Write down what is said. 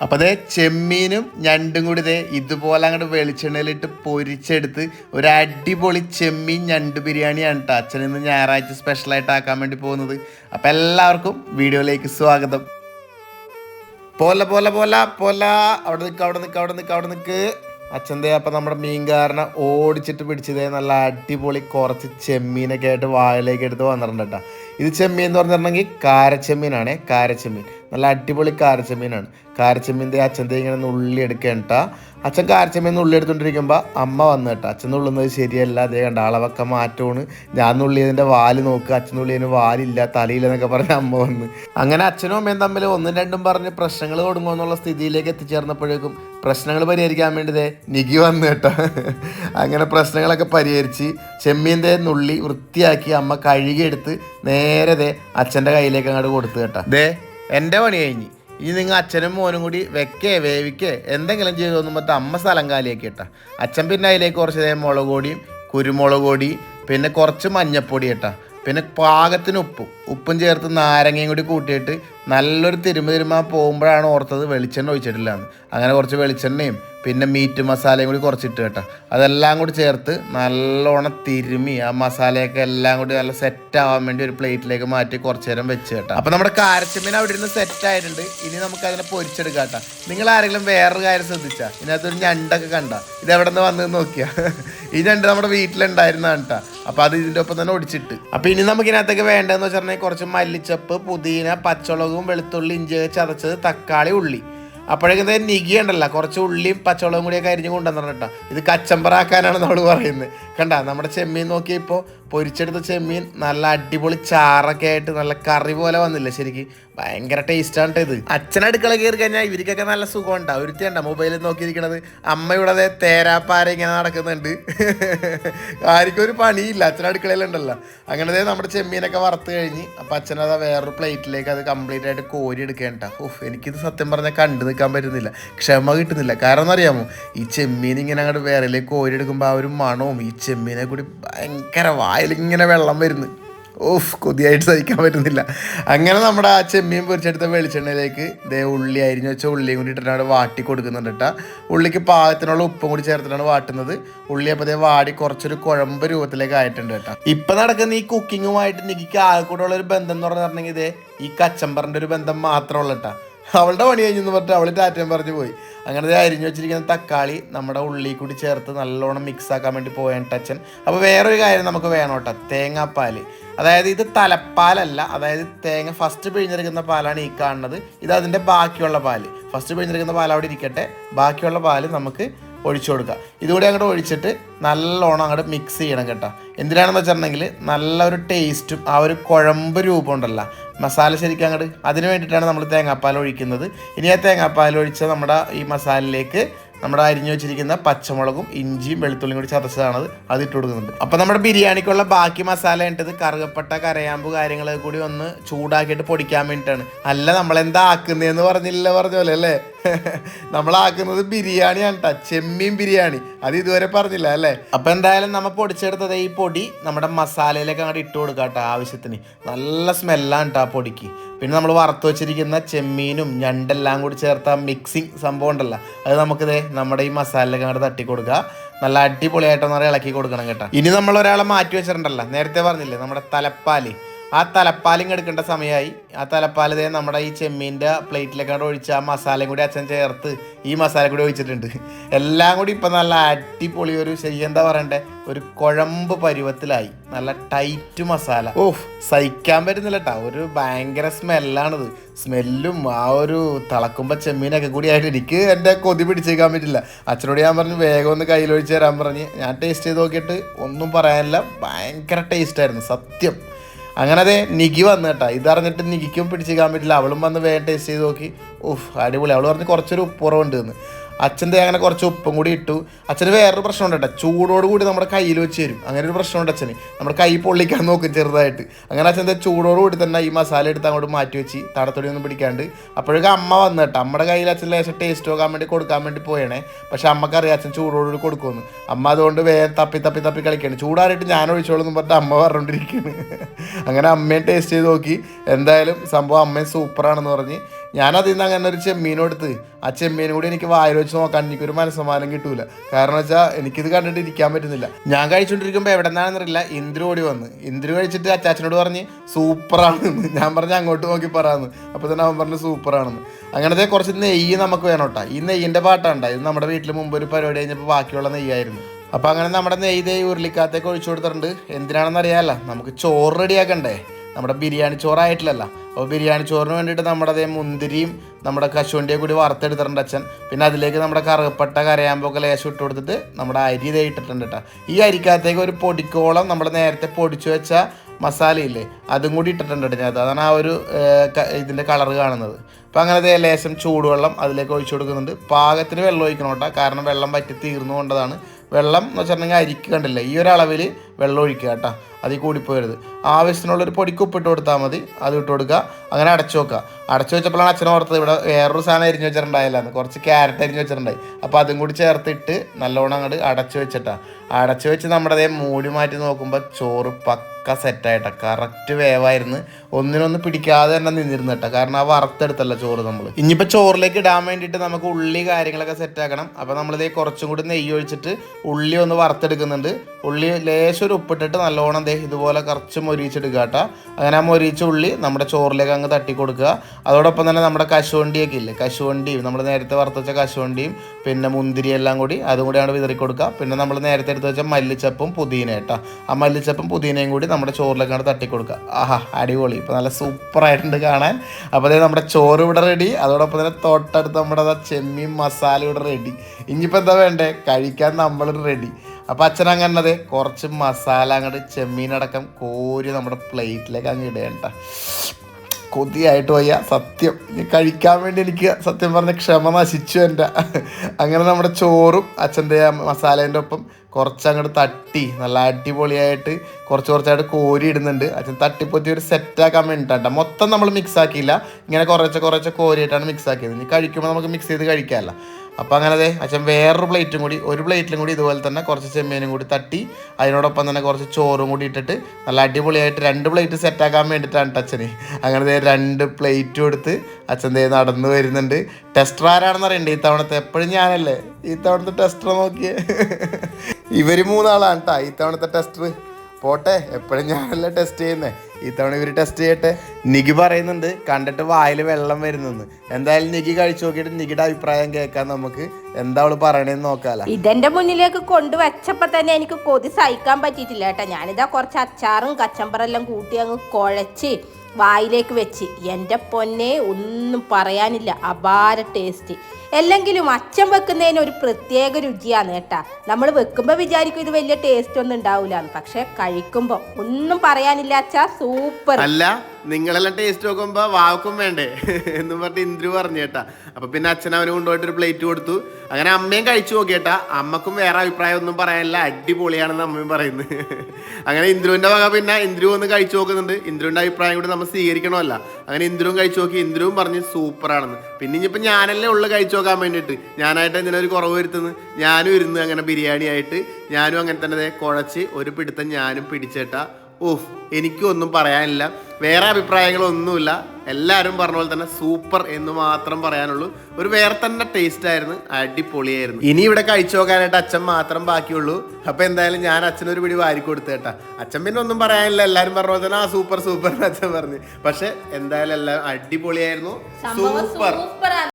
അപ്പോൾ അതേ ചെമ്മീനും ഞണ്ടും കൂടി ഇതേ ഇതുപോലെ അങ്ങോട്ട് വെളിച്ചെണ്ണയിലിട്ട് പൊരിച്ചെടുത്ത് ഒരു അടിപൊളി ചെമ്മീൻ ഞണ്ട് ബിരിയാണിയാണ് കേട്ടോ അച്ഛൻ ഇന്ന് ഞായറാഴ്ച സ്പെഷ്യലായിട്ട് ആക്കാൻ വേണ്ടി പോകുന്നത്. അപ്പോൾ എല്ലാവർക്കും വീഡിയോയിലേക്ക് സ്വാഗതം. പോല പോല പോല പോല. അവിടെ നിൽക്ക് അവിടെ നിൽക്ക് അവിടെ നിൽക്ക് അവിടെ നിൽക്ക് അച്ഛന്റെ അപ്പം നമ്മുടെ മീൻകാരനെ ഓടിച്ചിട്ട് പിടിച്ചതേ നല്ല അടിപൊളി കുറച്ച് ചെമ്മീനൊക്കെ ആയിട്ട് വായിലേക്ക് എടുത്ത് വന്നിട്ടുണ്ട് കേട്ടോ ഇത് ചെമ്മീൻ എന്ന് പറഞ്ഞിട്ടുണ്ടെങ്കിൽ കാരച്ചെമ്മീനാണേ കാരച്ചെമ്മീൻ. നല്ല അടിപൊളി കാരച്ചെമ്മീനാണ്. കാരച്ചെമ്മീന്റെ അച്ഛന്റെ ഇങ്ങനെ ഉള്ളി എടുക്കേണ്ട അച്ഛൻ കാരച്ചെമ്മീൻ ഉള്ളി എടുത്തുകൊണ്ടിരിക്കുമ്പോൾ അമ്മ വന്നു കേട്ടോ അച്ഛൻ ഉള്ളുന്നത് ശരിയല്ല അതേ കണ്ട അളവൊക്കെ മാറ്റമാണ് ഞാൻ ഉള്ളിയതിന്റെ വാൽ നോക്കുക അച്ഛൻ ഉള്ളിയതിന് വാലില്ല തലയില്ലെന്നൊക്കെ പറഞ്ഞ് അമ്മ വന്ന്. അങ്ങനെ അച്ഛനും അമ്മയും തമ്മിൽ ഒന്നും രണ്ടും പറഞ്ഞ് പ്രശ്നങ്ങൾ തുടങ്ങുമെന്നുള്ള സ്ഥിതിയിലേക്ക് എത്തിച്ചേർന്നപ്പോഴേക്കും പ്രശ്നങ്ങൾ പരിഹരിക്കാൻ വേണ്ടിയതേ നികി വന്നു കേട്ടോ അങ്ങനെ പ്രശ്നങ്ങളൊക്കെ പരിഹരിച്ച് ചെമ്മീന്റെ നുള്ളി വൃത്തിയാക്കി അമ്മ കഴുകിയെടുത്ത് നേരെ ദേ അച്ഛന്റെ കയ്യിലേക്ക് അങ്ങോട്ട് കൊടുത്തു കേട്ടോ. ദേ എന്റെ പണി കഴിഞ്ഞ്. ഇനി നിങ്ങൾ അച്ഛനും മോനും കൂടി വെക്കേ വേവിക്കേ എന്തെങ്കിലും ചെയ്തു തോന്നുമ്പോൾ അമ്മ സ്ഥലം കാലിയാക്കി കേട്ടാ. അച്ഛൻ പിന്നെ അതിലേക്ക് കുറച്ച് ദേ മുളക് പൊടിയും കുരുമുളക് പൊടി പിന്നെ കുറച്ച് മഞ്ഞപ്പൊടി കേട്ടാ. പിന്നെ പാകത്തിന് ഉപ്പും ഉപ്പും ചേർത്ത് നാരങ്ങയും കൂടി കൂട്ടിയിട്ട് നല്ലൊരു തിരുമ തിരുമ പോകുമ്പോഴാണ് ഓർത്തത് വെളിച്ചെണ്ണ ഒഴിച്ചിട്ടില്ലാന്ന്. അങ്ങനെ കുറച്ച് വെളിച്ചെണ്ണയും പിന്നെ മീറ്റ് മസാലയും കൂടി കുറച്ചിട്ട് കേട്ടോ. അതെല്ലാം കൂടി ചേർത്ത് നല്ലോണം തിരുമി ആ മസാലയൊക്കെ എല്ലാം കൂടി നല്ല സെറ്റ് ആവാൻ വേണ്ടി ഒരു പ്ലേറ്റിലേക്ക് മാറ്റി കുറച്ച് നേരം വെച്ച് കേട്ടോ. അപ്പം നമ്മുടെ കാരച്ചമ്മീൻ അവിടെ ഇരുന്ന് സെറ്റ് ആയിട്ടുണ്ട്. ഇനി നമുക്ക് അതിനെ പൊരിച്ചെടുക്കാം കേട്ടോ. നിങ്ങൾ ആരെങ്കിലും വേറൊരു കാര്യം ശ്രദ്ധിച്ചാൽ ഇതിനകത്തൊരു ഞണ്ടൊക്കെ കണ്ട. ഇത് എവിടെ നിന്ന് വന്നത് നോക്കിയാൽ ഈ ഞണ്ട് നമ്മുടെ വീട്ടിലുണ്ടായിരുന്നതാണ് കേട്ടോ. അപ്പോൾ അത് ഇതിന്റെ ഒപ്പം തന്നെ ഒടിച്ചിട്ട്. അപ്പോൾ ഇനി നമുക്ക് ഇതിനകത്തേക്ക് വേണ്ടതെന്ന് വെച്ചിട്ടുണ്ടെങ്കിൽ കുറച്ച് മല്ലിച്ചപ്പ് പുതിന പച്ചമുളകും വെളുത്തുള്ളി ഇഞ്ചി ചതച്ചത് തക്കാളി ഉള്ളി. അപ്പോഴേക്കും നികി കുറച്ച് ഉള്ളിയും പച്ചവളവും കൂടിയൊക്കെ അരിഞ്ഞു കൊണ്ടുവന്നിട്ടോ ഇത് കച്ചമ്പറാക്കാനാണ് നമ്മൾ പറയുന്നത്. കണ്ട നമ്മുടെ ചെമ്മീൻ നോക്കിയപ്പോൾ പൊരിച്ചെടുത്ത ചെമ്മീൻ നല്ല അടിപൊളി ചാറൊക്കെ ആയിട്ട് നല്ല കറി പോലെ വന്നില്ല ശരിക്ക്. ഭയങ്കര ടേസ്റ്റാണ് ഇത്. അച്ഛൻ അടുക്കള കയറി കഴിഞ്ഞാൽ ഇവർക്കൊക്കെ നല്ല സുഖം ഉണ്ടാവും ഒരുത്തിയുണ്ട മൊബൈലിൽ നോക്കിയിരിക്കണത്? അമ്മ തേരാപ്പാര ഇങ്ങനെ നടക്കുന്നുണ്ട്. ആർക്കും ഒരു പണിയില്ല. അച്ഛൻ അടുക്കളയിലുണ്ടല്ലോ അങ്ങനെ നമ്മുടെ ചെമ്മീനൊക്കെ വറുത്ത് കഴിഞ്ഞ് അപ്പം അച്ഛനത് വേറൊരു പ്ലേറ്റിലേക്ക് അത് കംപ്ലീറ്റ് ആയിട്ട് കോരി എടുക്കേണ്ട ഓഹ് എനിക്കിത് സത്യം പറഞ്ഞാൽ കണ്ടു നിൽക്കാൻ പറ്റുന്നില്ല. ക്ഷമ കിട്ടുന്നില്ല. കാരണം അറിയാമോ ഈ ചെമ്മീൻ ഇങ്ങനെ അങ്ങോട്ട് വേറെയിലേക്ക് കോരി എടുക്കുമ്പോൾ ആ ഒരു മണവും ഈ ചെമ്മീനെ കൂടി ഭയങ്കര വായിലിങ്ങനെ വെള്ളം വരുന്നു. ഓഫ് കൊതിയായിട്ട് സഹിക്കാൻ പറ്റുന്നില്ല. അങ്ങനെ നമ്മുടെ ആ ചെമ്മീൻ പൊരിച്ചെടുത്ത വെളിച്ചെണ്ണയിലേക്ക് ദേ ഉള്ളി അരിഞ്ഞ് വെച്ച ഉള്ളിയും കൂടി ഇട്ടിട്ടാണ് വാട്ടി കൊടുക്കുന്നുണ്ട് കേട്ടോ ഉള്ളിക്ക് പാകത്തിനുള്ള ഉപ്പും കൂടി ചേർത്തിട്ടാണ് വാട്ടുന്നത്. ഉള്ളി അപ്പോൾ വാടി കുറച്ചൊരു കുഴമ്പ് രൂപത്തിലേക്ക് ആയിട്ടുണ്ട് കേട്ടോ ഇപ്പം നടക്കുന്ന ഈ കുക്കിങ്ങുമായിട്ട് എനിക്ക് ആൾക്കൂടെയുള്ള ഒരു ബന്ധം എന്ന് പറഞ്ഞിട്ടുണ്ടെങ്കിൽ ഇതേ ഈ കച്ചമ്പറിന്റെ ഒരു ബന്ധം മാത്രമുള്ള കേട്ടോ അവളുടെ പണി കഴിഞ്ഞെന്ന് പറഞ്ഞിട്ട് അവൾ ടാറ്റം പറഞ്ഞു പോയി. അങ്ങനെ ദേ അരിഞ്ഞു വെച്ചിരിക്കുന്ന തക്കാളി നമ്മുടെ ഉള്ളി കൂടി ചേർത്ത് നല്ലോണം മിക്സ് ആക്കാൻ വേണ്ടി പോയാൻ ടച്ചൻ. അപ്പോൾ വേറൊരു കാര്യം നമുക്ക് വേണം കേട്ടോ തേങ്ങാപ്പാൽ അതായത് ഇത് തലപ്പാലല്ല അതായത് തേങ്ങ ഫസ്റ്റ് പിഴിഞ്ഞെടുക്കുന്ന പാലാണ് ഈ കാണുന്നത്. ഇത് അതിന്റെ ബാക്കിയുള്ള പാൽ. ഫസ്റ്റ് പിഴിഞ്ഞെടുക്കുന്ന പാൽ അവിടെ ഇരിക്കട്ടെ. ബാക്കിയുള്ള പാൽ നമുക്ക് ഒഴിച്ചു കൊടുക്കുക. ഇതുകൂടി അങ്ങോട്ട് ഒഴിച്ചിട്ട് നല്ലോണം അങ്ങോട്ട് മിക്സ് ചെയ്യണം കേട്ടോ. എന്തിനാണെന്ന് വെച്ചിട്ടുണ്ടെങ്കിൽ നല്ലൊരു ടേസ്റ്റും ആ ഒരു കുഴമ്പ് രൂപം ഉണ്ടല്ലോ. മസാല ശരിക്കും അങ്ങോട്ട് അതിന് വേണ്ടിയിട്ടാണ് നമ്മൾ തേങ്ങാപ്പാൽ ഒഴിക്കുന്നത്. ഇനി ആ തേങ്ങാപ്പാൽ ഒഴിച്ച നമ്മുടെ ഈ മസാലയിലേക്ക് നമ്മുടെ അരിഞ്ഞു വെച്ചിരിക്കുന്ന പച്ചമുളകും ഇഞ്ചിയും വെളുത്തുള്ളിയും കൂടി ചതച്ചതാണത്. അത് ഇട്ട് കൊടുക്കുന്നുണ്ട്. അപ്പോൾ നമ്മുടെ ബിരിയാണിക്കുള്ള ബാക്കി മസാല ഇട്ടത് കറുകപ്പട്ട കരയാമ്പ് കാര്യങ്ങളൊക്കെ കൂടി ഒന്ന് ചൂടാക്കിയിട്ട് പൊടിക്കാൻ വേണ്ടിയിട്ടാണ്. അല്ല നമ്മളെന്താ ആക്കുന്നതെന്ന് പറഞ്ഞില്ല പറഞ്ഞ പോലെ അല്ലേ? നമ്മളാക്കുന്നത് ബിരിയാണിയാണ് കേട്ടോ ചെമ്മീൻ ബിരിയാണി. അത് ഇതുവരെ പറഞ്ഞില്ല അല്ലേ? അപ്പൊ എന്തായാലും നമ്മൾ പൊടിച്ചെടുത്തത് ഈ പൊടി നമ്മുടെ മസാലയിലേക്ക് അങ്ങോട്ട് ഇട്ട് കൊടുക്കാം കേട്ടോ ആവശ്യത്തിന്. നല്ല സ്മെല്ലാണ് കേട്ടോ ആ പൊടിക്ക്. പിന്നെ നമ്മൾ വറുത്ത് വെച്ചിരിക്കുന്ന ചെമ്മീനും ഞണ്ടെല്ലാം കൂടി ചേർത്ത മിക്സിങ് സംഭവം ഉണ്ടല്ലോ അത് നമുക്കിതേ നമ്മുടെ ഈ മസാലയിലേക്ക് അങ്ങോട്ട് തട്ടി കൊടുക്കുക നല്ല അടിപൊളിയായിട്ടൊന്ന് ഇളക്കി കൊടുക്കണം കേട്ടോ. ഇനി നമ്മൾ ഒരാളെ മാറ്റി വെച്ചിട്ടുണ്ടല്ലോ നേരത്തെ പറഞ്ഞില്ലേ നമ്മുടെ തലപ്പാൽ. ആ തലപ്പാലും എടുക്കേണ്ട സമയമായി. ആ തലപ്പാൽ ഇതേ നമ്മുടെ ഈ ചെമ്മീന്റെ പ്ലേറ്റിലേക്കാണ്ട് ഒഴിച്ച് ആ മസാലയും കൂടി അച്ഛൻ ചേർത്ത് ഈ മസാല കൂടി ഒഴിച്ചിട്ടുണ്ട്. എല്ലാം കൂടി ഇപ്പം നല്ല അടിപൊളി ഒരു ശരി എന്താ പറയണ്ടേ? ഒരു കുഴമ്പ് പരുവത്തിലായി. നല്ല ടൈറ്റ് മസാല. ഓഹ്. സഹിക്കാൻ പറ്റുന്നില്ല കേട്ടോ ഒരു ഭയങ്കര സ്മെല്ലാണിത്. സ്മെല്ലും ആ ഒരു തിളക്കുമ്പോൾ ചെമ്മീനൊക്കെ കൂടി ആയിട്ട് എനിക്ക് എന്റെ കൊതി പിടിച്ചേക്കാൻ പറ്റില്ല. അച്ഛനോട് ഞാൻ പറഞ്ഞു വേഗം ഒന്ന് കയ്യിലൊഴിച്ച് തരാൻ പറഞ്ഞ് ഞാൻ ടേസ്റ്റ് ചെയ്ത് നോക്കിയിട്ട് ഒന്നും പറയാനില്ല. ഭയങ്കര ടേസ്റ്റായിരുന്നു സത്യം. അങ്ങനെ അതെ നികി വന്നു കേട്ടോ ഇതറിഞ്ഞിട്ട് നികിക്കും പിടിച്ചേക്കാൻ പറ്റില്ല. അവളും വന്ന് വേഗം ടേസ്റ്റ് ചെയ്ത് നോക്കി. ഉഫ് അടിപൊളി. അവൾ പറഞ്ഞ് കുറച്ചൊരു ഉപ്പുറവുണ്ട് എന്ന്. അച്ഛന്റെ അങ്ങനെ കുറച്ച് ഉപ്പും കൂടി ഇട്ടു. അച്ഛന് വേറൊരു പ്രശ്നമുണ്ട് കേട്ടോ. ചൂടോട് കൂടി നമ്മുടെ കയ്യിൽ വെച്ച് തരും. അങ്ങനെ ഒരു പ്രശ്നമുണ്ട് അച്ഛന്. നമ്മുടെ കൈ പൊള്ളിക്കാൻ നോക്കും ചെറുതായിട്ട്. അങ്ങനെ അച്ഛന്റെ ചൂടോട് കൂടി തന്നെ ഈ മസാല എടുത്ത് അങ്ങോട്ട് മാറ്റി വെച്ച് തടത്തൊടി ഒന്നും പിടിക്കാണ്ട്. അപ്പോഴേക്കും അമ്മ വന്നു കേട്ടോ. അമ്മയുടെ കയ്യിൽ അച്ഛൻ ലേശം ടേസ്റ്റ് നോക്കാൻ വേണ്ടി കൊടുക്കാൻ വേണ്ടി പോയണേ പക്ഷെ അമ്മക്കറിയാം അച്ഛൻ ചൂടോടുകൂടി കൊടുക്കുമെന്ന്. അമ്മ അതുകൊണ്ട് വേഗം തപ്പി തപ്പി തപ്പി കളിക്കുകയാണ് ചൂടാറിയിട്ട് ഞാൻ ഒഴിച്ചോളെന്ന് പറഞ്ഞിട്ട് അമ്മ പറഞ്ഞുകൊണ്ടിരിക്കുകയാണ്. അങ്ങനെ അമ്മയും ടേസ്റ്റ് ചെയ്ത് നോക്കി. എന്തായാലും സംഭവം അമ്മയും സൂപ്പറാണെന്ന് പറഞ്ഞ് ഞാൻ ഇന്ന് അങ്ങനെ ഒരു ചെമ്മീനും എടുത്ത് ആ ചെമ്മീനും കൂടി എനിക്ക് വായിൽ വെച്ച് നോക്കാൻ എനിക്കൊരു മനസ്സമാനം കിട്ടൂല. കാരണം വെച്ചാൽ എനിക്കിത് കണ്ടിട്ട് ഇരിക്കാൻ പറ്റുന്നില്ല. ഞാൻ കഴിച്ചുകൊണ്ടിരിക്കുമ്പോൾ എവിടെ നിന്നാണെന്നറിയില്ല ഇന്ദ്രു ഓടി വന്ന്. ഇന്ദ്രു കഴിച്ചിട്ട് അച്ചാച്ചനോട് പറഞ്ഞ് സൂപ്പറാണെന്ന്. ഞാൻ പറഞ്ഞ് അങ്ങോട്ട് നോക്കി പറയാന്ന് അപ്പോൾ തന്നെ അവൻ പറഞ്ഞു സൂപ്പറാണെന്ന്. അങ്ങനത്തെ കുറച്ച് നെയ്യ് നമുക്ക് വേണം കേട്ടോ. ഈ നെയ്യിന്റെ പാട്ടാണ്ട ഇത് നമ്മുടെ വീട്ടിൽ മുമ്പ് ഒരു പരിപാടി കഴിഞ്ഞപ്പോൾ ബാക്കിയുള്ള നെയ്യായിരുന്നു. അപ്പോൾ അങ്ങനെ നമ്മുടെ നെയ്യ് ഉരുളിക്കാത്തേക്ക് ഒഴിച്ചു കൊടുത്തിട്ടുണ്ട്. എന്തിനാണെന്ന് അറിയാമല്ല നമുക്ക് ചോറ് റെഡിയാക്കണ്ടേ? നമ്മുടെ ബിരിയാണി ചോറായിട്ടില്ലല്ലോ. അപ്പോൾ ബിരിയാണി ചോറിന് വേണ്ടിയിട്ട് നമ്മുടെ അതേ മുന്തിരിയും നമ്മുടെ കശുവണ്ടിയെ കൂടി വറുത്തെടുത്തിട്ടുണ്ട് അച്ഛൻ. പിന്നെ അതിലേക്ക് നമ്മുടെ കറുപ്പട്ട കരയാമ്പൊക്കെ ലേശം ഇട്ട് കൊടുത്തിട്ട് നമ്മുടെ അരി ഇതേ ഇട്ടിട്ടുണ്ട് കേട്ടോ ഈ അരിക്കകത്തേക്ക് ഒരു പൊടിക്കോളം നമ്മൾ നേരത്തെ പൊടിച്ചു വെച്ച മസാലയില്ലേ അതും കൂടി ഇട്ടിട്ടുണ്ട് ഇതിനകത്ത്. അതാണ് ആ ഒരു ഇതിന്റെ കളർ കാണുന്നത്. അപ്പോൾ അങ്ങനെ ദേ ലേശം ചൂടുവെള്ളം അതിലേക്ക് ഒഴിച്ചു കൊടുക്കുന്നുണ്ട്. പാകത്തിന് വെള്ളം ഒഴിക്കണം കേട്ടോ കാരണം വെള്ളം പറ്റി തീർന്നു കൊണ്ടതാണ്. വെള്ളം എന്ന് വെച്ചിട്ടുണ്ടെങ്കിൽ അരിക്ക് കണ്ടില്ല ഈ ഒരു അളവിൽ വെള്ളം ഒഴിക്കുക കേട്ടോ അതിൽ കൂടിപ്പോയരുത്. ആവശ്യത്തിനുള്ളൊരു പൊടിക്ക് ഇട്ട് കൊടുത്താൽ മതി. അത് ഇട്ട് കൊടുക്കുക. അങ്ങനെ അടച്ചു വെക്കുക. അടച്ചു വെച്ചപ്പോഴാണ് അച്ഛൻ ഓർത്തത് ഇവിടെ വേറൊരു സാധനം അരിഞ്ഞു വെച്ചിട്ടുണ്ടായില്ലാന്ന് കുറച്ച് ക്യാരറ്റ് അരിഞ്ഞു വെച്ചിട്ടുണ്ടായി. അപ്പോൾ അതും കൂടി ചേർത്തിട്ട് നല്ലോണം അങ്ങോട്ട് അടച്ചു വെച്ചിട്ടാ. അടച്ചു വെച്ച് നമ്മുടെ അതേ മൂടി മാറ്റി നോക്കുമ്പോൾ ചോറ് പക്ക സെറ്റായിട്ടാണ് കറക്റ്റ് വേവായിരുന്നു. ഒന്നിനൊന്ന് പിടിക്കാതെ തന്നെ നിന്നിരുന്നു കേട്ടോ. കാരണം ആ വറുത്തെടുത്തല്ല ചോറ് നമ്മൾ. ഇനിയിപ്പോൾ ചോറിലേക്ക് ഇടാൻ വേണ്ടിയിട്ട് നമുക്ക് ഉള്ളി കാര്യങ്ങളൊക്കെ സെറ്റാക്കണം അപ്പോൾ നമ്മളിതേ കുറച്ചും കൂടി നെയ്യ് ഒഴിച്ചിട്ട് ഉള്ളി ഒന്ന് വറുത്തെടുക്കുന്നുണ്ട്. ഉള്ളി ലേശം ഒരു ഉപ്പിട്ടിട്ട് നല്ലോണം ദേ ഇതുപോലെ കുറച്ച് മൊരിച്ചെടുക്കുക കേട്ടോ. അങ്ങനെ ആ മൊരിച്ച ഉള്ളി നമ്മുടെ ചോറിലേക്ക് അങ്ങ് തട്ടി കൊടുക്കുക. അതോടൊപ്പം തന്നെ നമ്മുടെ കശുവണ്ടിയൊക്കെ ഇല്ലേ? കശുവണ്ടിയും നമ്മൾ നേരത്തെ വറുത്ത് വെച്ച കശുവണ്ടിയും പിന്നെ മുന്തിരി എല്ലാം കൂടി അതും കൂടി അങ്ങോട്ട് വിതറി കൊടുക്കുക. പിന്നെ നമ്മൾ നേരത്തെ എടുത്ത് വെച്ച മല്ലിച്ചപ്പും പുതിന കേട്ടോ. ആ മല്ലിച്ചപ്പും പുതിനയും കൂടി നമ്മുടെ ചോറിലേക്ക് അങ്ങോട്ട് തട്ടി കൊടുക്കുക. ആഹാ അടിപൊളി. ഇപ്പോൾ നല്ല സൂപ്പറായിട്ടുണ്ട് കാണാൻ. അപ്പോൾ അതായത് നമ്മുടെ ചോറ് ഇവിടെ റെഡി അതോടൊപ്പം തന്നെ തൊട്ടടുത്ത് നമ്മുടെ ചെമ്മീൻ മസാല ഇവിടെ റെഡി ഇനിയിപ്പോൾ എന്താ വേണ്ടേ? കഴിക്കാൻ നമ്മൾ റെഡി അപ്പോൾ അച്ഛൻ അങ്ങനെ കുറച്ച് മസാല അങ്ങോട്ട് ചെമ്മീനടക്കം കോരി നമ്മുടെ പ്ലേറ്റിലേക്ക് അങ്ങ് ഇടേണ്ട. കൊതിയായിട്ട് വയ്യ സത്യം. ഇനി കഴിക്കാൻ വേണ്ടി എനിക്ക് സത്യം പറഞ്ഞ ക്ഷമ നശിച്ചു എന്റെ. അങ്ങനെ നമ്മുടെ ചോറും അച്ഛന്റെ മസാലേന്റെ ഒപ്പം കുറച്ച് അങ്ങോട്ട് തട്ടി നല്ല അടിപൊളിയായിട്ട് കുറച്ച് കുറച്ചായിട്ട് കോരി ഇടുന്നുണ്ട്. അച്ഛൻ തട്ടിപ്പൊത്തി ഒരു സെറ്റാക്കാൻ വേണ്ടിയിട്ടാണ് മൊത്തം നമ്മൾ മിക്സ് ആക്കിയില്ല. ഇങ്ങനെ കുറച്ച് കുറച്ച് കോരിയിട്ടാണ് മിക്സ് ആക്കിയത്. ഇനി കഴിക്കുമ്പോൾ നമുക്ക് മിക്സ് ചെയ്ത് കഴിക്കാമല്ലോ. അപ്പോൾ അങ്ങനെ അതെ അച്ഛൻ വേറൊരു പ്ലേറ്റും കൂടി ഒരു പ്ലേറ്റിലും കൂടി ഇതുപോലെ തന്നെ കുറച്ച് ചെമ്മീനും കൂടി തട്ടി അതിനോടൊപ്പം തന്നെ കുറച്ച് ചോറും കൂടി ഇട്ടിട്ട് നല്ല അടിപൊളിയായിട്ട് രണ്ട് പ്ലേറ്റ് സെറ്റാക്കാൻ വേണ്ടിയിട്ടാണ് ട്ടോ അച്ഛന്. അങ്ങനെ രണ്ട് പ്ലേറ്റും എടുത്ത് അച്ഛൻ ദേ നടന്നു വരുന്നുണ്ട്. ടെസ്റ്റർ ആരാണെന്ന് അറിയണ്ടേ ഈ തവണത്തെ എപ്പോഴും ഞാനല്ലേ? ഈ തവണത്തെ ടെസ്റ്റർ നോക്കിയേ. ഇവർ മൂന്നാളാണ് കേട്ടോ ഈ തവണത്തെ ടെസ്റ്റർ പോട്ടെ എപ്പോഴും ഞാനല്ലേ ടെസ്റ്റ് ചെയ്യുന്നേ. ഇത്തവണ ഇവർ ടെസ്റ്റ് ചെയ്യട്ടെ. നികി പറയുന്നുണ്ട് കണ്ടിട്ട് വായിൽ വെള്ളം വരുന്നെന്ന്. എന്തായാലും നികി കഴിച്ചു നോക്കിയിട്ട് നികിയുടെ അഭിപ്രായം കേൾക്കാൻ നമുക്ക്. എന്താ അവൾ പറയണേന്ന് നോക്കാല. ഇതെന്റെ മുന്നിലേക്ക് കൊണ്ടുവച്ചപ്പോ തന്നെ എനിക്ക് കൊതി സഹിക്കാൻ പറ്റിയിട്ടില്ല കേട്ടോ. ഞാനിതാ കുറച്ച് അച്ചാറും കച്ചമ്പറെല്ലാം കൂട്ടി അങ്ങ് കുഴച്ച് വായിലേക്ക് വെച്ച്. എന്റെ പൊന്നെ ഒന്നും പറയാനില്ല. അപാര ടേസ്റ്റ് എല്ലെങ്കിലും അച്ഛൻ വെക്കുന്നതിന് ഒരു പ്രത്യേക രുചിയാണ് കേട്ടാ. നമ്മൾ വെക്കുമ്പോൾ വിചാരിക്കും ഇത് വലിയ ടേസ്റ്റ് ഒന്നും ഉണ്ടാവില്ല പക്ഷെ കഴിക്കുമ്പോൾ ഒന്നും പറയാനില്ല അച്ഛാ. സൂപ്പർ. അല്ല നിങ്ങളെല്ലാം ടേസ്റ്റ് നോക്കുമ്പോ വാക്കും വേണ്ടേ? എന്ന് പറഞ്ഞിട്ട് ഇന്ദ്രു പറഞ്ഞു കേട്ടാ. അപ്പൊ പിന്നെ അച്ഛൻ അവന് കൊണ്ടുപോയിട്ട് ഒരു പ്ലേറ്റ് കൊടുത്തു. അങ്ങനെ അമ്മയും കഴിച്ചു നോക്കിയേട്ടാ അമ്മക്കും വേറെ അഭിപ്രായം ഒന്നും പറയാനില്ല. അടിപൊളിയാണെന്ന് അമ്മയും പറയുന്നത് അങ്ങനെ ഇന്ദ്രുവിന്റെ വക പിന്നെ ഇന്ദ്രു ഒന്ന് കഴിച്ചു നോക്കുന്നുണ്ട്. ഇന്ദ്രുവിന്റെ അഭിപ്രായം കൂടി നമ്മൾ സ്വീകരിക്കണമല്ല. അങ്ങനെ ഇന്ദ്രുവും കഴിച്ചു നോക്കി. ഇന്ദ്രുവും പറഞ്ഞ് സൂപ്പറാണെന്ന്. പിന്നെ ഇനിയിപ്പോ ഞാനല്ലേ ഉള്ളു കഴിച്ചു നോക്കാൻ വേണ്ടിട്ട് ഞാനായിട്ട് എന്തിനാ ഒരു കുറവ് വരുത്തുന്നു ഞാനും ഇരുന്ന് അങ്ങനെ ബിരിയാണി ആയിട്ട് ഞാനും അങ്ങനെ തന്നെ കുഴച്ച് ഒരു പിടുത്തം ഞാനും പിടിച്ചേട്ടാ. ഓഹ് എനിക്കും ഒന്നും പറയാനില്ല. വേറെ അഭിപ്രായങ്ങളൊന്നുമില്ല. എല്ലാവരും പറഞ്ഞ പോലെ തന്നെ സൂപ്പർ എന്ന് മാത്രം പറയാനുള്ളൂ. ഒരു വേറെ തന്നെ ടേസ്റ്റ് ആയിരുന്നു. അടിപൊളിയായിരുന്നു. ഇനി ഇവിടെ കഴിച്ചു നോക്കാനായിട്ട് അച്ഛൻ മാത്രം ബാക്കിയുള്ളൂ. അപ്പൊ എന്തായാലും ഞാൻ അച്ഛനൊരു പിടി വാരി കൊടുത്തേട്ടാ അച്ഛൻ പിന്നെ ഒന്നും പറയാനില്ല. എല്ലാരും പറഞ്ഞ പോലെ തന്നെ ആ സൂപ്പർ സൂപ്പർ അച്ഛൻ പറഞ്ഞു. പക്ഷെ എന്തായാലും എല്ലാം അടിപൊളിയായിരുന്നു. സൂപ്പർ.